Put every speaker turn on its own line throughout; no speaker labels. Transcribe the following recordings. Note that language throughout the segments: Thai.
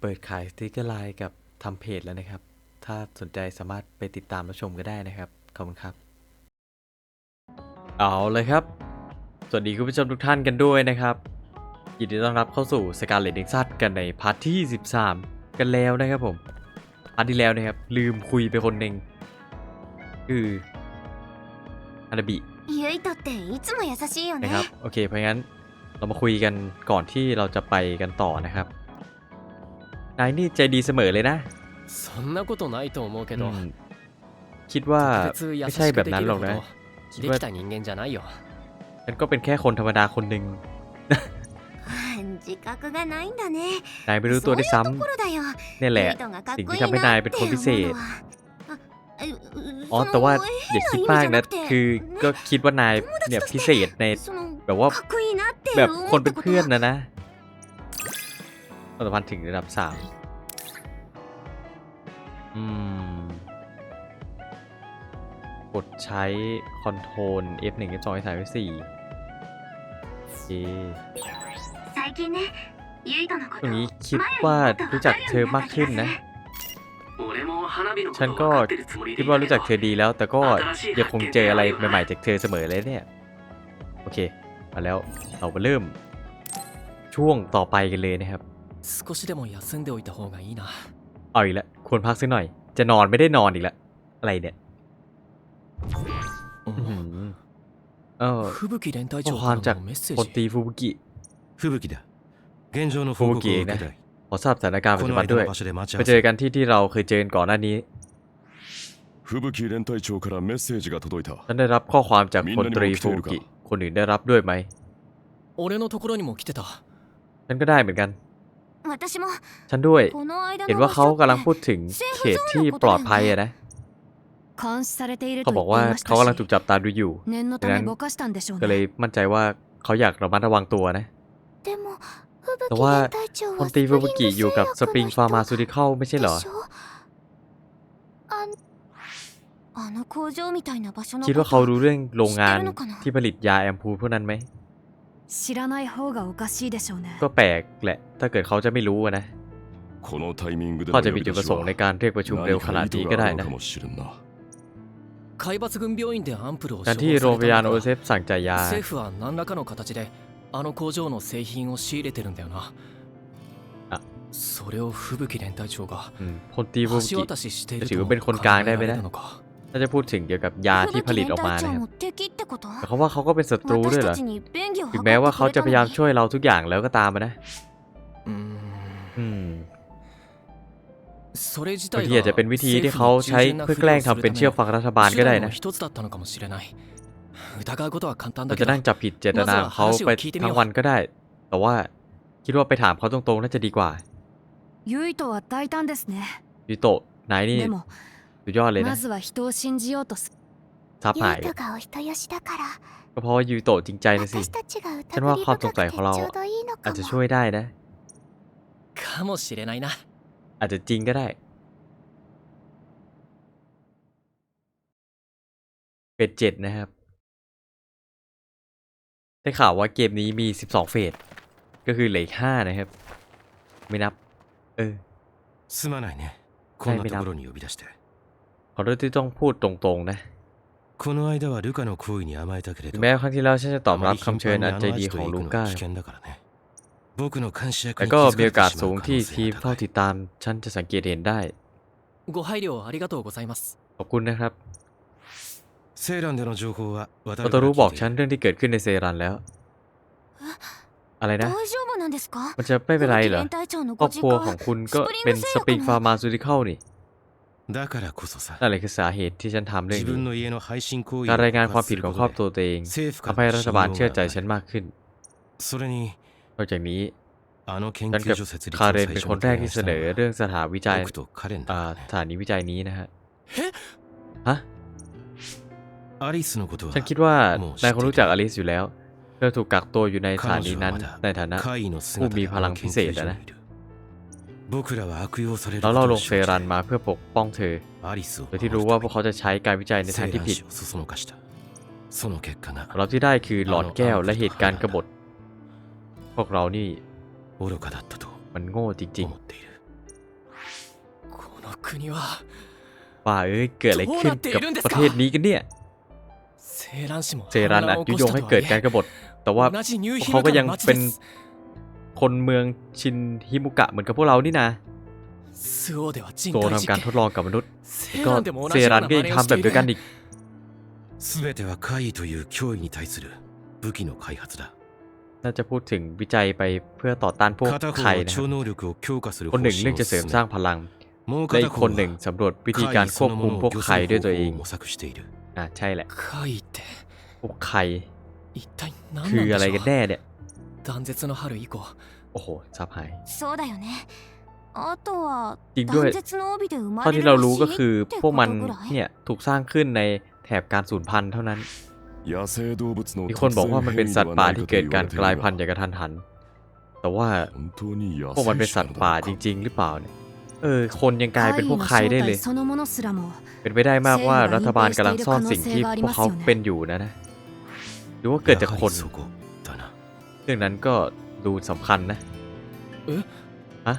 เปิดขายสติกเกอร์ไลน์กับทำเพจแล้วนะครับ ถ้าสนใจสามารถไปติดตามรับชมก็ได้นะครับ ขอบคุณครับ เอาเลยครับ สวัสดีคุณผู้ชมทุกท่านกันด้วยนะครับ ยินดีต้อนรับเข้าสู่สการเลตเด็กซัดกันในพาร์ทที่ 13 กันแล้วนะครับผม พาร์ทที่แล้วนะครับ ลืมคุยไปคนหนึ่งคืออาราบี
ゆいとっていつも優し
นะครับ โอเค เพราะงั้นเรามาคุยกันก่อนที่เราจะไปกันต่อนะครับ นายนี่ใจดีเสมอเลยนะ
そんなことないと思うけ
อื
ど
มคิดว่า
特別優
ไม่
し
ใช่
く
แบบ
で
นั้น
き
หร
る
อก
ほ
นะ
ど
คิด
で
ว่า
きた人間じゃないよ
ฉันก็เป็นแค่คนธรรมดาคนหนึ่ง
自覚がないんだね
นายไม่รู้ตัวด้วยซ้
そういうところだよ ำ
เนี่ยแหละ
ユイトがかっ
สิ่ง
こい
ที่
い
ทำให้นายเป็นคนพิเศษ
なって思うのはあえう
อ๋อ
その
แต่ว่าอย่าคิดมากนะ
変な意味じゃなくて
คือก็คิดว่านายเนี่ยพิเศษใน
その
แบบว่า
かっこいいなって
แบบคน
思っ
เป็น
たこと
เพื่อน
は
นะนะ ผลมสัมพันธ์ถึงระดับสามอืม กดใช้คอนโทรล F1 F2 F3 F4 โอเคตรงนี้คิดว่ารู้จักเธอมากขึ้นนะ ฉันก็คิดว่ารู้จักเธอดีแล้ว แต่ก็ยังคงเจออะไรใหม่ๆจากเธอเสมอเลยเนี่ย โอเค มาแล้วเรามาเริ่มช่วงต่อไปกันเลยนะครับ
少しでも休んでおいた方がいいな
เอาอีกแล้วควรพักสักหน่อย จะนอนไม่ได้นอนอีกแล้ว อะไรเนี่ยอื้อหือเออ
吹雪連隊
ข้อ
長
ความ
か
จาก
らのメッセ
พล
ー
ตรี
ジ
ฟูบุกิ
吹雪だ現状の報告を受けたい
ขอทราบสถานการณ์ปัจ
こ
จุ
の
บัน
間
ด้วย
の場所で待ち合
ไป
わ
เจอ
せ
กันที่ที่เราเคยเจอกันก่อนหน้านี้
吹雪連隊長からメッセージが届いた
ฉันได้รับข้อความจากพลตรี
みんなにも来て
ฟู
い
บุ
るか
กิ คนอื่นได้รับด้วยไหม
俺のところにも来てた
ฉันก็ได้เหมือนกัน
私も
ฉันด้วย เห็นว่าเขากำลังพูดถึงเขตที่ปลอดภัยนะเขาบอกว่าเขากำลังถูกจับตาดูอยู่
ดั
งนั้
น
ก็เลยมั่นใจว่าเขาอยากระมัดระวังตัวนะ แต่ว่าพลตีฟูบุกิอยู่กับสปริงฟาร์มาซูติคอลไม่ใช่เหรอ คิดว่าเขารู้เรื่องโรงงานที่ผลิตยาแอมพูพวกนั้นไหม
知らない方がおかしいでしょうね
ก็แปลกแหละ ถ้าเกิดเขาจะไม่รู้อะนะ
このタイミングで
เขา
の
จะ
呼
มี
び
จุด
出
ประ
し
สงค์ใน
は
การเรียกประชุมเร็ว
何
ขนาด
か意図
นี้
が
ก็
あ
ได้
るの
นะ
かもしれんな
海抜軍病院でアンプルを
การ
処
ที่
方
โรงพยาบาล
され
โอ
たの
เซ
か
ฟสั่งจ่ายยา
政府は何らかの形であの工場の製品を仕入れてるんだよな
あ
それを吹雪連隊長が
อืมพลตรีฟูบุ
橋
กิ
渡ししている
ถือ
と
ว่าเป็นคนกลางได้ไหมนะ
考えられるのか
ถ้าจะพูดถึงเกี่ยวกับยาที่ผลิตออกมา
เนี่ย
แต่เขาว่าเขาก็เป็นศัตรูด้วยเหรอ ถึงแม้ว่าเขาจะพยายามช่วยเราทุกอย่างแล้วก็ตามนะอืบางทีอาจจะเป็นวิธีที่เขาใช้เพื่อแกล้งทำเป็นเชื่อฟังรัฐบาลก็ได้นะเราจะนั่งจับผิดเจตนาเขาไปทั้งวันก็ได้ แต่ว่าคิดว่าไปถามเขาตรงๆน่าจะดีกว่ายูโตะนนี่ สุดยอดเลย
ま
นะ
ずは人を信じようとす
ซับหาย
ユイトがお人よしだから
ก็เพราะว่ายูโตะจริงใจนะสิ
私たちが
ฉัน
疑
ว่า
り
ความ
深
สง
く
สัย
て
ของเรา
ちょうどいいの
อา
か
จจะ
も
ช่วยได้นะ
かもしれないな
อาจจะจริงก็ได้ เฟสเจ็ดนะครับ ได้ข่าวว่าเกมนี้มี 12 เฟส ก็คือเหลืออีก5นะครับ ไม่นับ เออ
すまないねこんなところに呼び出して
ขอโทษที่ต้องพูดตรงๆนะแม้ครั้งที่แล้วฉันจะตอบรับคำเชิญอันใจดีของลูก้าแต่ก็มีโอกาสสูงที่ทีมเฝ้าติดตามฉันจะสังเกตเห็นได้ขอบคุณนะครับปตรู้บอกฉันเรื่องที่เกิดขึ้นในเซรันแล้ว อะไรนะ มันจะไม่เป็นไรเหรอครอบครัวของคุณก็เป็นสปริงฟาร์มาซูติเคิลนี่ นั่นแหละคือสาเหตุที่ฉันทำเรื่องนี้การรายงานความผิดของครอบตัวเองทำให้รัฐบาลเชื่อใจฉันมากขึ้นนอกจากนี้ฉันกับคาเรนเป็นคนแรกที่เสนอเรื่องสถานวิจัยสถานีวิจัยนี้นะฮะฮะฉันคิดว่านายคงรู้จักอลิสอยู่แล้ว เธอถูกกักตัวอยู่ในสถานีนั้นในฐานะผู้มีพลังพิเศษนะ แล้วเราลงเฟรันมาเพื่อปกป้องเธอโดยที่รู้ว่าพวกเขาจะใช้การวิจัยในทางที่ผิดผลลัพธ์ที่ได้คือหลอดแก้วและเหตุการณ์กบฏ พวกเรานี่มันโง่จริงๆป่าเอ้ยเกิดอะไรขึ้นกับประเทศนี้กันเนี่ยเซรันอัดยุยงให้เกิดการกบฏ แต่ว่าเขาก็ยังเป็น คนเมืองชินฮิมุกะเหมือนกับพวกเรานี่นะ
スオーでは人
โซ
体
ทำ
実
การ
験
ทดลองกับมนุษย์
セ
ก็
ーランでも同
เซ
じよう
รัน
な
ก็
真
ยัง
似を
ทำ
し
แบ
て
บ
い
เดียวกัน
る
อีก
全ては怪異という脅威に対する武器の開発だ
น่าจะพูดถึงวิจัยไปเพื่อต่อต้านพวก
片方
ไข่
は
นะครั
超
บ
能力を強化する
คนหนึ่ง
方針
เรื่อง
を
จะเสริ
進
ม
め
สร้างพลัง
もう
และอี
片
กคน
方
หนึ่ง
は
สำรวจวิธีการ
怪異
คว
そ
บ
の
คุม
もの
พว
を
ก
御
ไข่
す
ด้วย
る
ตัว
方
เอ
法
ง
を模索している
อ่าใช่แหละ
怪異って
พวกไข่
一体何
คือ
なん
อะไร
でしょ
กัน
う
แน่เนี่ย
断絶の春以降
โอ้โหซับหาย
そうだよねあとは
จริงด้วย
断絶の帯で生ま
เท่า
れ
ที่
る
เรา
ら
รู้
し
ก็
い
คือ
って
พวก
こ
มัน
とぐらい
เนี่ยถูกสร้างขึ้นในแถบการสูญพันธุ์เท่านั้น
野生動物の
มีคนบอกว่ามันเป็นสัตว์ป่าที่เกิดการกลายพันธุ์
本
อย่างกระทันหัน แต่ว่า
当に野
พวกมันเป็น
生
สั
種
ต
な
ว์
の
ป่า
だ
จ
ろうか
ริง ๆ หรือเปล่าเนี่ย เออ คนยังกลายเป็นพวก
怪異の
ไข่ได้
正
เลย
体そのものすらも
เป็นไปได้มากว่ารัฐบาลกำลังซ่อนสิ่งที่พวกเขาเป็นอยู่นะนะ หรือว่าเกิดจาก
やは
ค
り
น
そこだな
เรื่องนั้นก็ดูสำคัญนะ
เอ๊ะ
ฮะ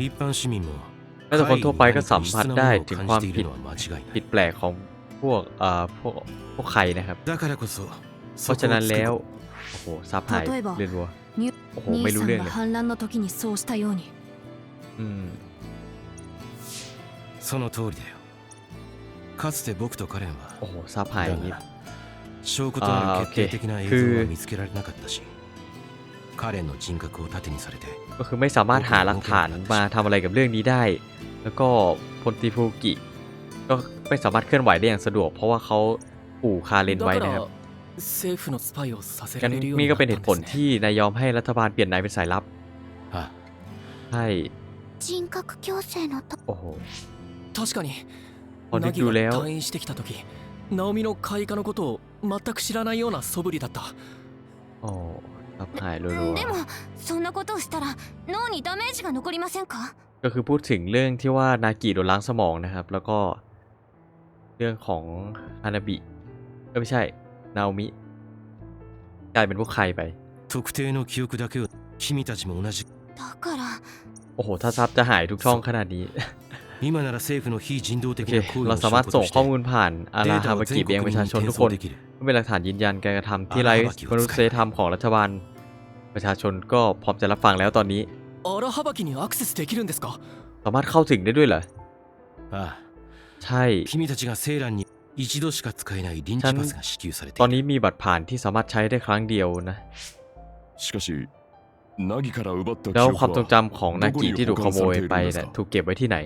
一般市民も
น่าจะคนทั่วไปก็สัมผัสได้ถึงความ
怪異に
ผิด
何か異質なものを感じているのは間違いない
ผิดแปลกของพวกเอ่อพวกพวกไข่นะครับ
だからこそ
เพราะฉะนั้นแล้ว โอ้โหซับหาย
例えば
เรียนวัว
ニュ
โอ้โห
兄
ไม่รู้
さん
เรื่อง
が
เลย
反乱の時にそうしたように
อืม
その通りだよかつて僕とカレンは
โอ้โหซับหายอย่างนี้
だが証拠となる決定的な映像は見つけられなかったし カレンの人格を盾にされて
ก็คือไม่สามารถหาหลักฐานมาทำอะไรกับเรื่องนี้ได้ แล้วก็พลตรีฟูกิ ก็ไม่สามารถเคลื่อนไหวได้อย่างสะดวก เพราะว่าเขาปู่คาเลน
だ
ไว้
か
นะครับ
ら政府のスパイをさせ
งั้
ら
น
れるよう
นี่
に
ก็
なっ
เป็น
た
เห
ん
ตุ
で
ผล
すね
ที่นายยอมให้รัฐบาลเปลี่ยนนายเป็นสายลับ
あ
ใช่
人格矯正のと
โอ้โห
確かに
พอนึก
凪
ดู
が
แล้ว
退院してきた時ナオミの開花のことを全く知らないような素振りだった
โ อ้ซับหายรั
で
ว
もそんなことをしたら脳にダメージが残りませんか
ๆก็คือพูดถึงเรื่องที่ว่านากิโดนล้างสมองนะครับ แล้วก็เรื่องของฮานาบิก็ไม่ใช่ นาโอมิ กลายเป็นพวกใครไป
特定の記憶だけを君たちも同じ
だから
โอ้โห ถ้าซับจะหายทุกช่องขนาดนี้
今なら政府の非人道
โอ
的
เค
な行為
เรา
の
สามารถ
証拠
ส่
と
ง
して
ข้อมูลผ่านอา
デ
รา
ー
ฮา
タを
บากิ
全
ไปยังป
国
ระชา
民に
ชน
転
ทุก
送
คน
できる
เพื่อเป็นหลักฐานยืนยันการกระทำที่ไร้มนุษยธรรมของรัฐบาล ประชาชนก็พร้อมจะรับฟังแล้วตอนนี้
荒はばきにアクセスできるんですか
สามารถเข้าถึงได้ด้วยเหรอ
ああ
ใช่
君たちがセーランに一度しか使えない臨時パスが支給されて
ตอน
いる
นี้มีบัตรผ่านที่สามารถใช้ได้ครั้งเดียวนะ
しかしナギから奪った記
แล้ว
憶
ความทรง
は
จำของนากิที่ถูกขโมยไป
どこに保管されているんです
เนี่ย
か
ถูกเก็บไว้ที่ไหน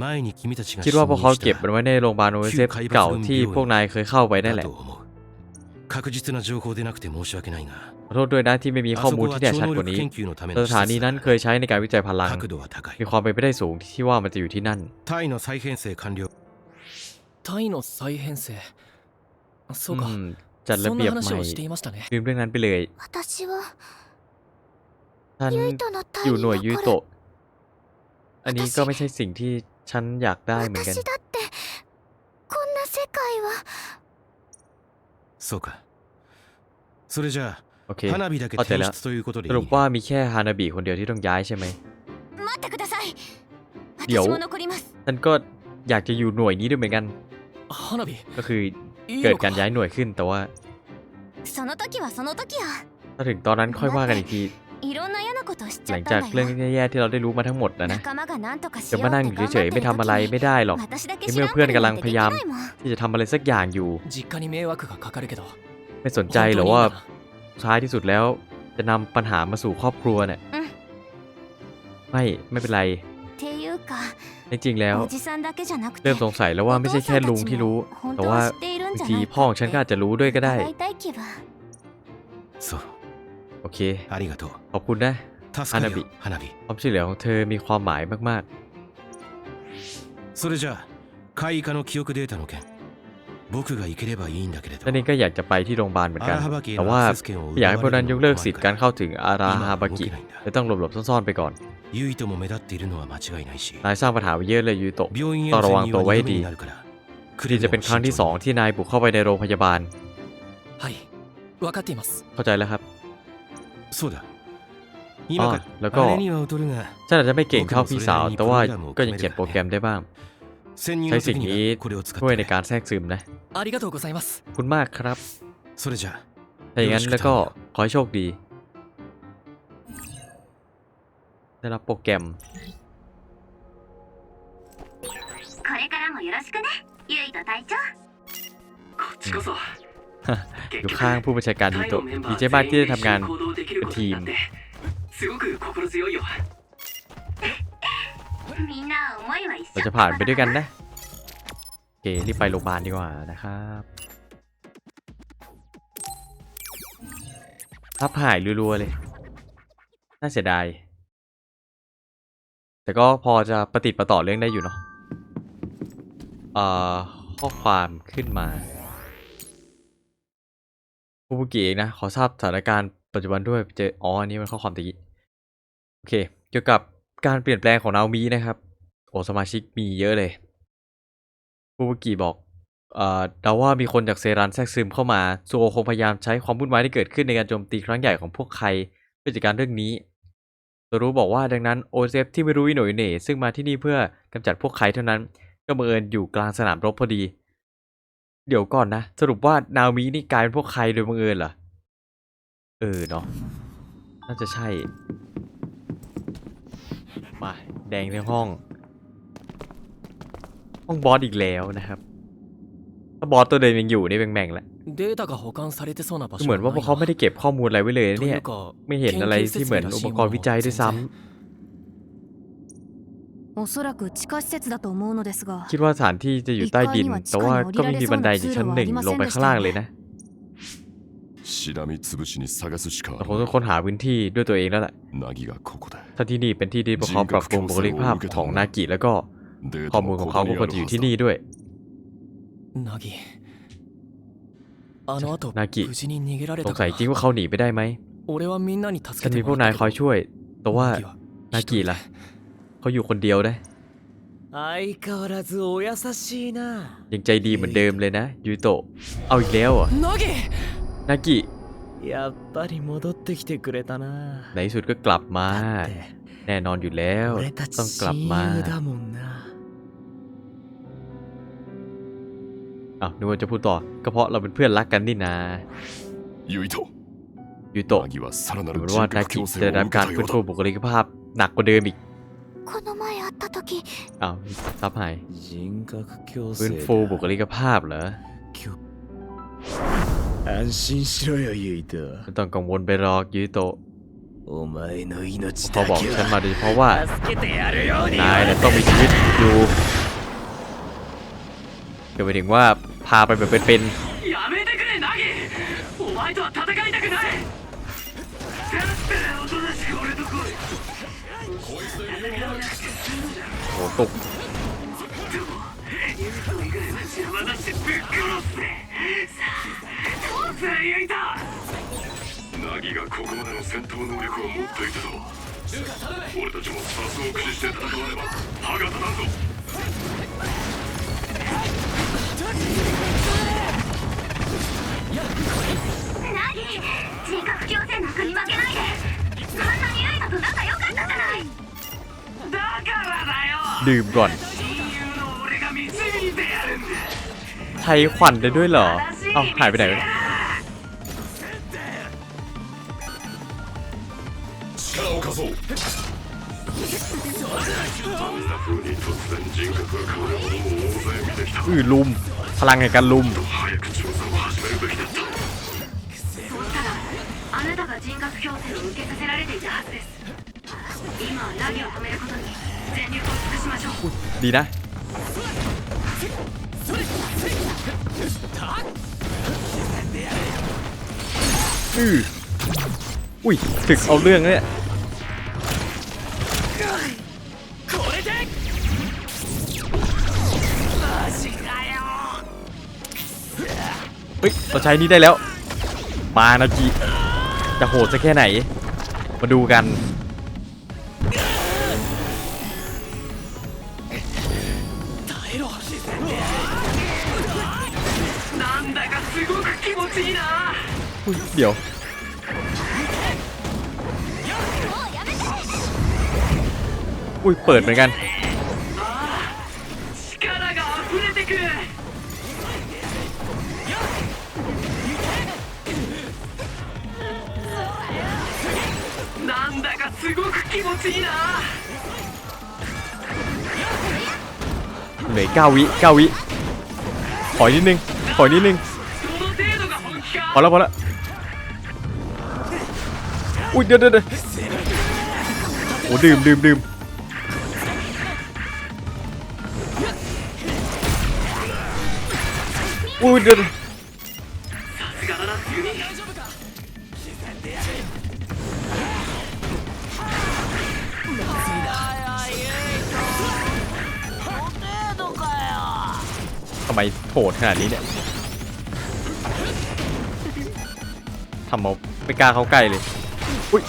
前に君たちが
คิดว่าพวกเขา
侵入した
เก็บมันไว้ในโรงพยาบาลโอเอเซฟเก่าที่พวกนายเคยเข้าไปนั่นแห
だ
ละ
と思う確実な情報でなくて申し訳ないが
ขอโทษด้วยนะที่ไม่มีข้อ
あそ
มูล
こは
ที่แน่
超
ชัด
能
กว่า
力
นี้
研究のため
ส
の施
ถานี
設
นั้น
だ
เคยใช้ในการวิจัยพลัง
角度は高い
มีความเป็นไปได้สูงที่ว่ามันจะอยู่ที่นั่น
タイの再編成完了
タイの再編成そうか
อืมจัด
そ
ระ
ん
เบีย
な
บให
話
ม่
をしていましたね
ลืมเรื่องนั้นไปเลย
私は
ฉัน
ユイトの
อยู่
隊
หน่วย
員
ยุย
のこ
โตะ
れ
อันนี้ก็ไม่ใช่สิ่งที่ฉันอยากได้เหมือนกัน
私だってこんな世界は
そうかそれじゃ
โอเค
あ花火だけ
เข้าใจ
転
แล้ว
出ということで
ส
いい
รุปว่ามีแค่ฮานาบิคนเดียวที่ต้องย้ายใช่ไหม
待ってください
เดี๋ยว
私も残ります
ฉันก็อยากจะอยู่หน่วยนี้ด้วยเหมือนกัน
花火
ก็คือ
いい
เกิด
の
การ
か
ย้ายหน่วยขึ้น แต่ว่า
その時はその時よ
ถ้าถึงตอนนั้นค่อยว่ากันอีกที
いろんな嫌なことをしち
ห
ゃ
ลั
っ
ง
た
จาก
んだ
เรื่อง
よ
แย่ๆที่เราได้รู้มาทั้งหมดนะนะ
仲間が何とかし
จะ
よう
มา
っ
นั่
て
ง
頑
อยู่เฉย
張っ
ๆ
て
ไม่
る
ทำอะไร
時
ไม่ได้หรอก
に私だけ
ใน
知
เมื่อ
らん
เพื่อน
ぷり
กำ
な
ลัง
んて
พ
で
ยา
き
ยาม
ないもん
ที่จะทำอะไรสักอย่างอยู่
実家に迷惑がかかるけど
ไม่สนใจหรอกว่า ท้ายที่สุดแล้ว จะนำปัญหามาสู่ครอบครัวเนี่ย
อืม
ไม่ไม่เป็นไร
っていうか
จริงๆแล้ว
おじさんだけじゃなくて
เริ่มสงสัยแล้วว่าไม่ใช่แค่ลุงที่รู้ แต่ว่าบางทีพ่อของฉันก็อาจจะรู้ด้วยก็ได้
伺いたい気分
そう
โอเค
ありがとう
ขอบคุณนะ
助かる
花火
よ花火
ความช่วยเหลือของเธอมีความหมายมาก
それじゃあ開花の記憶データの件 นั่
นเองก็อยากจะไปที่โรงพยาบาลเหมือนกัน แต่ว่าอยากให้พวกนั้นยกเลิกสิทธิ์การเข้าถึงอาราฮาบากิและต้องหลบๆซ่อนๆไปก่อนนายสร้างปัญหาไปเยอะเลยยูโตะต้องระวังตัวไว้ดี
นี่
จะเป็นครั้งที่สองที่นายบุกเข้าไปในโรงพยาบาลเข้าใจแล้วครับแล้วก็ฉันอาจจะไม่เก่งเท่าพี่สาว แต่ว่าก็ยังเขียนโปรแกรมได้บ้าง ใช้สิ่งนี้ช่วยในการแทรกซึมนะขอบคุณมากครับถ้าอย่างนั้นแล้วก็ขอให้โชคดี ได้รับโปรแกรมอยู่ข้างผู้บัญชาการดีโตดีเจบ้านที่ได้ทำงานเป็นทีม เรา
緒
จะผ่านไปด้วยกันนะโอเครีบไปโรงพยาบาลดีกว่านะครับทับหายรัวๆเลย น่าเสียดาย แต่ก็พอจะประติดประต่อเรื่องได้อยู่เนาะเอ่อข้อความขึ้นมาฟูบุกิเองนะ ขอทราบสถานการณ์ปัจจุบันด้วยเจออ๋ออันนี้มันข้อความตะกี้ โอเค เกี่ยวกับ การเปลี่ยนแปลงของนาโอมินะครับโอ้สมาชิกมีเยอะเลยฟูบุกิบอกเอ่อเดาว่ามีคนจากเซรันแทรกซึมเข้ามาซูโอคงพยายามใช้ความวุ่นวายที่เกิดขึ้นในการโจมตีครั้งใหญ่ของพวกใครเพื่อจัดการเรื่องนี้โซรู้บอกว่าดังนั้นโอเซฟที่ไม่รู้อีโหน่อยเหน่ซึ่งมาที่นี่เพื่อกำจัดพวกใครเท่านั้น ก็บังเอิญอยู่กลางสนามรบพอดี เดี๋ยวก่อนนะ สรุปว่านาโอมินี่กลายเป็นพวกใครโดยบังเอิญเหรอ เออเนาะ น่าจะใช่ ไแดงทั้งห้อง ห้องบอสอีกแล้วนะครับ ถ้าบอสตัวเดิมยังอยู่นี่แบ่งๆแห
ละ
เหมือนว่าพวกเขาไม่ได้เก็บข้อมูลอะไรไว้เลยเนี่ยไม่เห็นอะไรที่เหมือนอุปกรณ์วิจัยด้วยซ้ำคิดว่าสถานที่จะอยู่ใต้ดิน แต่ว่าก็ไม่มีบันไดอยู่ชั้นหนึ่งลงไปข้างล่างเลยนะ
しらみつぶしに探すしか
เราคงต้องค้นหาพื้นที่ด้วยตัวเองแล้วแหละ
ナギがここだ
ถ้าที่นี่เป็นที่ที่พวกเขาปรับปรุงบุคลิกภาพของนากิแล้วก็
デー
ข้อ
タ
มูล
も
ของ
こ
เขา
こ
ก็
に
ควร
あ
จะ
る
อยู่
は
ที่
ず
นี่ด้วย
ナギあの後
ナギ
無事に逃げられ
ส
た
งสัยจริงว่าเขาหนีไปได้ไหม
俺はみんなに助
ฉัน
けて
มีพ
も
วก
ら
นา
っ
ย
た
คอยช่วย แต่ว่า
ナギは
นากิล่ะเขาอยู่คนเดียวนะ
相変わらずお優しいな
ยังใจดีเหมือนเดิมเลยนะยูโตะเอาอีกแล้วเหรอ่ะ
ナギ
นากิ
やっぱり戻ってきてくれたな
ในที่สุดก็กลับมา
だって
แน่นอนอยู่แล้ว
俺たち
ต้องกลับ
親
มา
友だもんな
อ้าวนึกว่าจะพูดต่อ ก็เพราะเราเป็นเพื่อนรักกันนี่นา
ユイト
ยูโตะ
ナギはさらな
เห
る
มือน
人
ว่านา
格
กิ
矯
จะ
正
ได้
を
รับ
受け
การ
たよ
ฟื้น
う
ฟู
だ
บุคลิกภาพหนักกว่าเดิมอีก
この前会った時
อ้าวซับหาย
人格矯
ฟื้นฟูบุคลิกภาพเหรอ
安心しろよユイト
ไม่ต้องกังวลไปหรอกยูโตะ
お前の命
เขา
だ
บอก
け
ฉัน
は
มาโดยเฉพาะว่า
助けてやるように
นายน่ะต้องมีชีวิตอยู่ก็หมายถึงว่าพาไปแบบเป็น
やめてくれナギお前とは戦いたくないだったらおとなしく俺と来い
ๆโหตุก
邪魔だしてぶっ殺すぜ さあさあユイトナギがここまでの戦闘能力を持っていたとは俺たちもサスを駆使して戦わねば歯が立たんぞ
ナギ人格矯正なんかに負けないで。そんなにユイとと仲良かったじゃない。
だからだよ
ใช้ขวัญได้ด้วยเหรอ เอาหายไปไหนอือลุม พลังแห่งการลุมดีนะ อืออุ้ยถึกเอาเรื่องเนี่ยเฮ้ยเราใช้นี้ได้แล้ว มานาจิจะโหดจะแค่ไหน มาดูกัน เดี๋ยว
もうや
อุ้ยเปิดเหมือนกัน
力が溢れてくなんだかすごく気持ちいいな
เหลือเก้าวิเก้าวิขออีกนิดนึงขออีกนิดนึง
どの程度が本気
พอ
か
แล้วพอแล้ว อุ้ยเดี๋ยวเดี๋ยวโอ้ดื่มดื่มดื่มอุ้ยเดี๋ยวทำไมโผล่ขนาดนี้เนี่ยทำเอาไม่กล้าเข้าใกล้เลย อุ้ย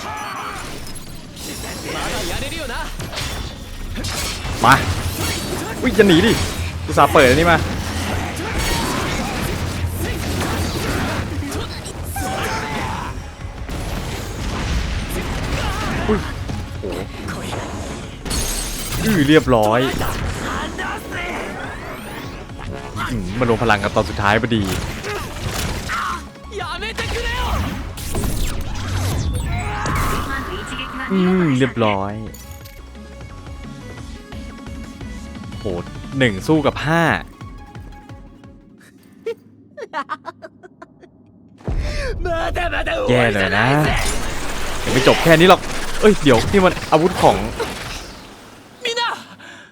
มาอุ้ยจะหนีดิอุตส่าเปิดอันนี้มาอุ้ยโอ้โหอื้อเรียบร้อยอืมมันลงพลังกันตอนสุดท้ายพอดี อืมเรียบร้อยโหดหนึ่งสู้กับห้าแย่เลยนะยังไม่จบแค่นี้หรอก เอ้ย เดี๋ยวนี่มันอาวุธของ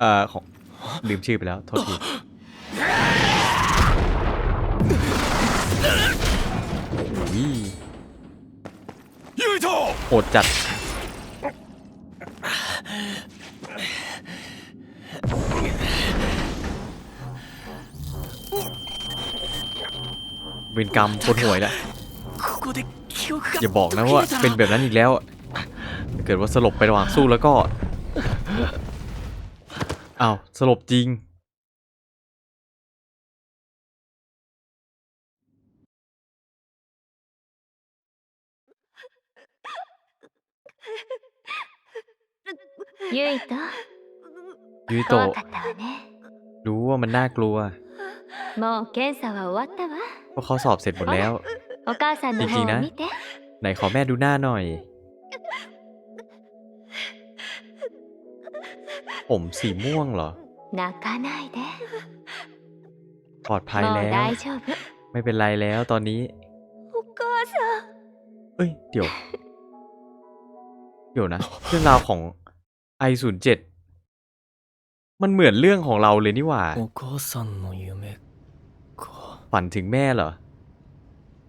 เอ่อของลืมชื่อไปแล้ว โทษทีโหดจัด เวรกรรมปวดหัวอีกแล้ว
ここで記憶が
อย่าบอกนะว่าเป็นแบบนั้นอีกแล้วถ้าเกิดว่าสลบไประหว่างสู้แล้วก็ อ้าว สลบจริง
ゆいと
ยูโตะ
怖かったわね
รู้ว่ามันน่ากลัว
もう検査は終わったわ
เ พราะเขาสอบเสร็จหมดแล้ว
お母さんの方
いいな
を見て
ไหนขอแม่ดูหน้าหน่อย ผมสีม่วงเหรอ
泣かないで
ปลอดภัย
もう
แล้ว
大丈夫
ไม่เป็นไรแล้วตอนนี้
お母さん
เอ้ย เดี๋ยว เดี๋ยวนะ เรื่องราวของ i07 มันเหมือนเรื่องของเราเลยนี่หว่า
お母さんの夢か
ฝันถึงแม่เหรอ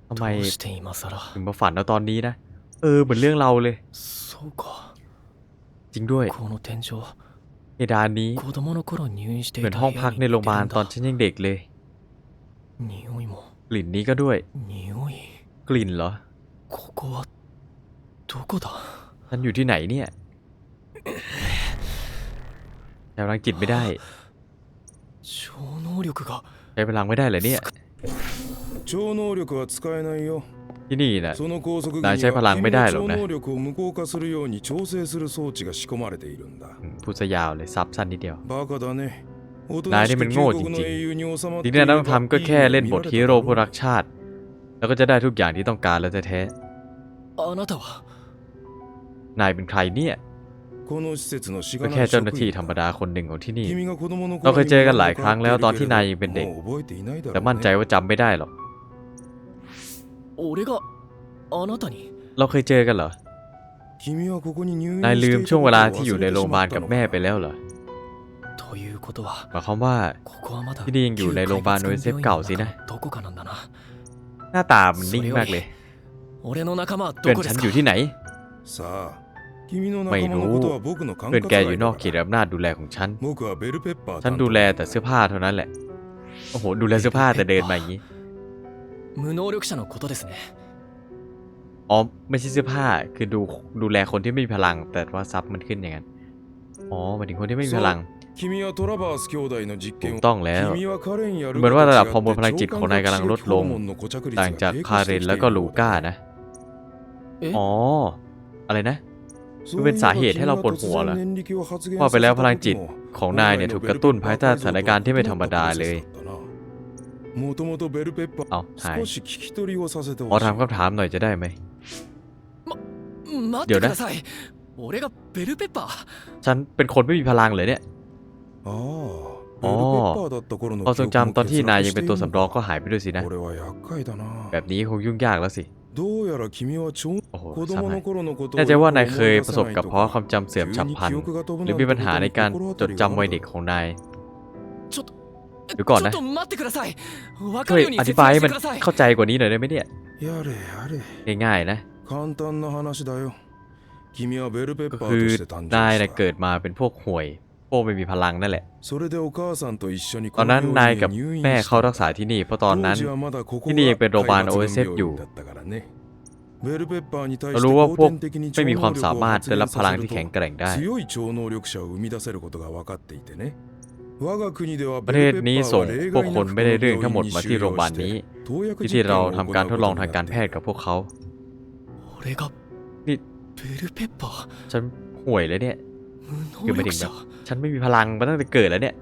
ทำไมถึงมาฝันเอาตอนนี้นะ เออ เหมือนเรื่องเราเลย จริงด้วยเพดานนี้ เหมือนห้องพักในโรงพยาบาลตอนฉันยังเด็กเลย กลิ่นนี้ก็ด้วย กลิ่นเหรอฉันอยู่ที่ไหนเนี่ยแช้พลังจิตไม่ได้ใช้พลังไม่ได้เหรอเนี่ย
超能力は使えないよ
ที่นี่นะ
その拘束具に
นายใช้พลังไม่ได้
は
หรอก
君
นะ
の超能力を無効化するように調整する装置が仕込まれているんだ
อืมพูดซะยาวเลยซับสั้นนิดเดียว
バカだねおと
นาย
なし
นี่
く
มัน
旧
โง่จ
国の
ริง
英雄に収まっ
ๆ
て
สิ่ง
い
ที่นาย
れ
ต้อง
ば
ทำก็
いい
แค่เล่นบท
見られた
ฮีโร่
だろう
ผู้รักชาติ แล้วก็จะได้ทุกอย่างที่ต้องการแล้วแท้
あなたは
ๆนายเป็นใครเนี่ย
この施設のし
ก็แค่เจ้าหน้าที่ธรรมดาคนหนึ่งของที่นี่ เราเคยเจอกันหลายครั้งแล้วตอนที่นายยังเป็นเด็ก แต่มั่นใจว่าจำไม่ได้หรอกเราเคยเจอกันเหรอ นายลืมช่วงเวลาที่อยู่ในโรงพยาบาลกับแม่ไปแล้วเหรอหมายความว่าที่นี่ยังอยู่ในโรงพยาบาลโนเซฟเก่าสินะ หน้าตามันนิ่งมากเลยเพื่อนฉันอยู่ที่ไหน ไม่รู้เพื่อนแกอยู่นอกเขตอำนาจดูแลของฉัน ฉันดูแลแต่เสื้อผ้าเท่านั้นแหละ โอ้โห ดูแลเสื้อผ้าแต่เดินมาอย่างนี้อ๋อไม่ใช่เสื้อผ้าคือดูดูแลคนที่ไม่มีพลัง แต่ว่าซับมันขึ้นอย่างนั้น อ๋อหมายถึงคนที่ไม่มีพลังถูกต้องแล้ว เหมือนว่าระดับฮอร์โมนพลังจิตของนายกำลังลดลง ต่างจากคาเรนแล้วก็ลูก้านะ อ๋อ อะไรนะ มันเป็นสาเหตุให้เราปวดหัวเหรอว่าไปแล้วพลังจิตของนายเนี่ยถูกกระตุ้นภายใต้สถานการณ์ที่ไม่ธรรมดาเลยเอา
ใช่
ขอถามคำถามหน่อยจะได้ไหม
เดี๋ยวนะ
ฉันเป็นคนไม่มีพลังเลยเนี่ย
อ๋อ
คอาทรงจำตอนที่นายยังเป็นตัวสำรองก็หายไปด้วยสินะ แบบนี้คงยุ่งยากแล้วสิ
どうやら君は超
โอ้โห
子
สา
供
มาร
の
ถ
頃のことを
น่าจะว่านาย
よく
เคย
思い出
ประส
さ
บ
ない
กับ
と
เพราะความจำเสื่อมฉับพลัน
急に記憶が飛ぶ
หรือมีปัญหาในการจดจำวัยเด็กของนาย เดี๋ยวก่อนนะ
ちょっと待ってください分か
ช่วย
るように
อธิ
説
บาย
明
ให้
し
มั
て
น
ください
เข้าใจกว่านี้หน่อยได้ไหมเนี่ย
やれやれ
ง่ายๆนะ
簡単な話だよ君はベルペッ
ก็
パ
คื
ー
อ
として誕
นาย
生
น่ะ
し
เกิ
た
ดมาเป็นพวกห่วย โป้ไม่มีพลังนั่นแหละ ตอนนั้นนายกับแม่เข้ารักษาที่นี่ เพราะตอนนั้นที่นี่ยังเป็นโรงพยาบาล
โอเอเซฟอยู่
เรารู้ว่าพวกไม่มีความสามารถได้รับพลังที่แข็งแกร่งได้ ประเทศนี้ส่งพวกคนไม่ได้เรื่องทั้งหมดมาที่โรงพยาบาลนี้ ที่ที่เราทำการทดลองทางการแพทย์กับพวกเขานี่ฉันห่วยเลยเนี่ย คือไม่ย
ถึ
งแบบฉันไม่มีพลังมาตั้งแต่เกิดแล้วเนี่ย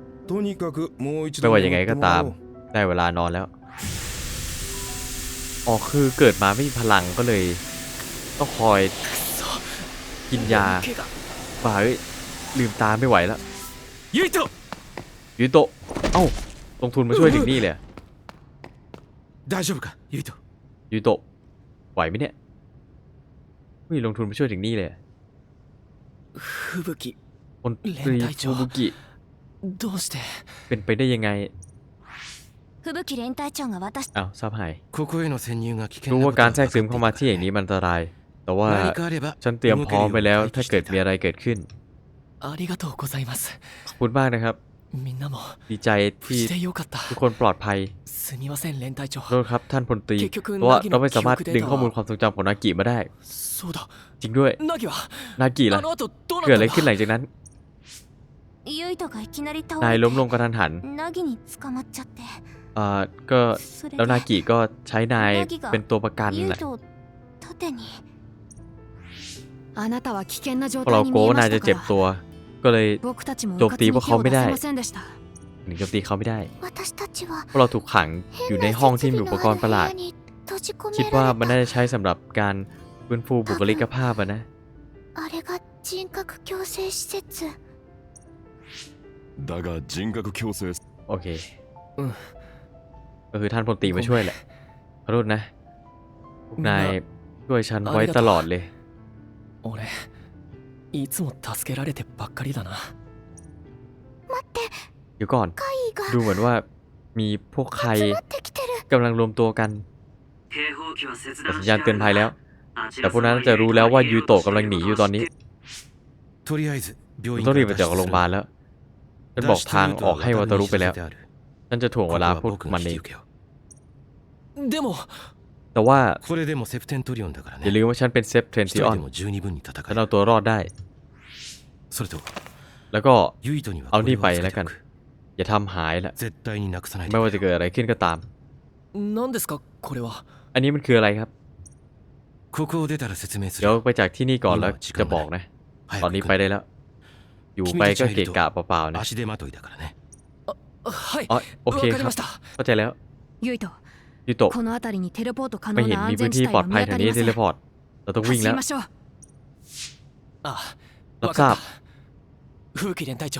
ไม่ว่ายังไงก็ตามได้เวลานอนแล้วอ๋อคือเกิดมาไม่มีพลังก็เลยต้องคอยกินยาป่าลืมตาไม่ไหวแล้ว
ยูโต
ยูโตเอ้าลงทุนมาช่วยถึงนี่เลยได้
จบกะยูโต
ยูโตไหวไหมเนี่ยไม่ลงทุนมาช่วยถึงนี่เลย
吹雪
คนตรี
連隊長
ฟูบุกิ
どうして
เป็นไปได้ยังไง
吹雪連隊長が私
อ้าวทราบหาย
ここへの潜入が危険
รู้
なこ
ว่า
と
การ
は
แทรกซึมเข้ามาที่อย่างนี้มันอันตราย แต่ว่า
何かあれば
ฉันเตรียมพร้อมไปแล้ว
動けるように
ถ้าเกิดมี
待機してい
อะไรเกิดขึ้น
ありがとうございます
ขอบคุณมากนะครับ
みんなも
ดีใจ
無
ที่
事でよかった
ทุกคนปลอดภัย
すみません連隊長
โทษครับท่านพลตรี
結局
เพราะว่า
凪の
เราไม่สามารถ
記憶データ
ดึงข้อมูลความทรงจำของนากิมาได้
そうだ
จริงด้วย
ナギは
นากิ
あ
ล่ะ
の後どうな
เกิด
っ
อะไร
たん
ขึ้นหลั
だ
งจากนั้น
ユイトがいきなり倒
นาย
れて
ล้มลงกระทันหัน
ナギに捕まっちゃって
อ่าก็
それ
แล้วนา
で
กิก็ใช้นายเป็นตัวประกัน
ユイ
แหละ
トを盾にあなたは危険な状
เพราะเรา
態に
กลัว
見え
ว่า
ま
นาย
し
จะ
たか
เจ็บ
ら
ตัว ก็เลยโจมตีพวกเขาไม่ได้หนึ่งโจมตีเขาไม่ได้เพราะเราถูกขังอยู่ในห้องที่มีอุปกรณ์ประหลาด คิดว่ามันน่าจะใช้สำหรับการฟื้นฟูบุคลิกภาพนะโอเคก็คือท่านพลตีมาช่วยแหละขอโทษนะนายช่วยฉันไว้ตลอดเลย
โอ้ย いつも助けられてばっかりだな
待って
เดี๋ยวก่อน
怪異が
ดูเหมือนว่ามีพวกใคร
集まってきてる
กำลังรวมตัวกัน
警報器は切
แต่
断
สัญ
し
ญาณ
て
เตือนภัยแล้ว
あち
แต่
ら
พวกนั้นจะรู้แล้วว่ายูโตะกำลังหนีอยู่ตอนนี้
とりあえず病院
ต้อง
か
รี
ら
บไป
脱
จาก
出
โร
す
งพ
る
ยาบาลแล้วฉันบอกทางออกให้วัตารุไปแล้ว ฉันจะถ่วงเวลาพวกมันเอง
でも
แต่ว่าอย่าลืมว่าฉันเป็นเซฟเทนทิออนฉันเอาตัวรอดได้ แล้วก็เอานี่ไปแล้วกัน อย่าทำหายละไม่ว่าจะเกิดอะไรขึ้นก็ตาม อันนี้มันคืออะไรครับ เดี๋ยวไปจากที่นี่ก่อนแล้วจะบอกนะ ตอนนี้ไปได้แล้ว อยู่ไปก็เกะกะเปล่าๆนะโอเคครับเข้าใจแล้ว พี่โตไม่เห็นมีพื้นที่ปลอดภัยแถวนี้เทเลพอร์ตเราต้องวิ่งแล้วรับทราบ
ฟูกิเดนไต
โจ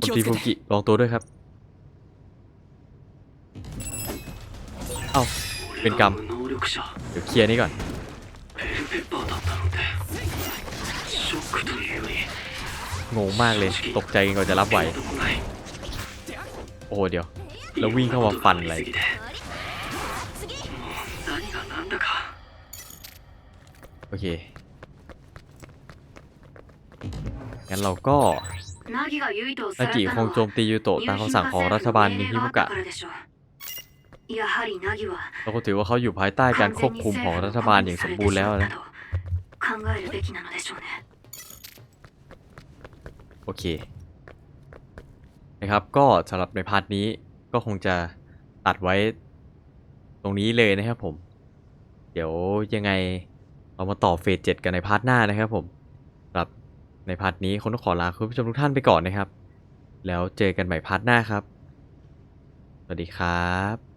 ปก
ติฟูกิลองตัวด้วยครับ เอาเป็นกรรม เดี๋ยวเคลียร์นี่ก่อนงงมากเลย ตกใจกันก่อนจะรับไหว โอ้เดี๋ยว แล้ววิ่งเข้ามาฟันอะไร โอเค งั้นเราก็นากิคงโจมตียูโตะตามคำสั่งของรัฐบาลนิฮิมุกะเราก็ถือว่าเขาอยู่ภายใต้การควบคุมของรัฐบาลอย่างสมบูรณ์แล้วนะ โอเค นะครับ ก็สำหรับในพาร์ทนี้ก็คงจะตัดไว้ตรงนี้เลยนะครับผม เดี๋ยวยังไง เรามาต่อเฟสเจ็ดกันในพาร์ทหน้านะครับผมสำหรับในพาร์ทนี้คงต้องขอลาคุณผู้ชมทุกท่านไปก่อนนะครับ แล้วเจอกันใหม่พาร์ทหน้าครับ สวัสดีครับ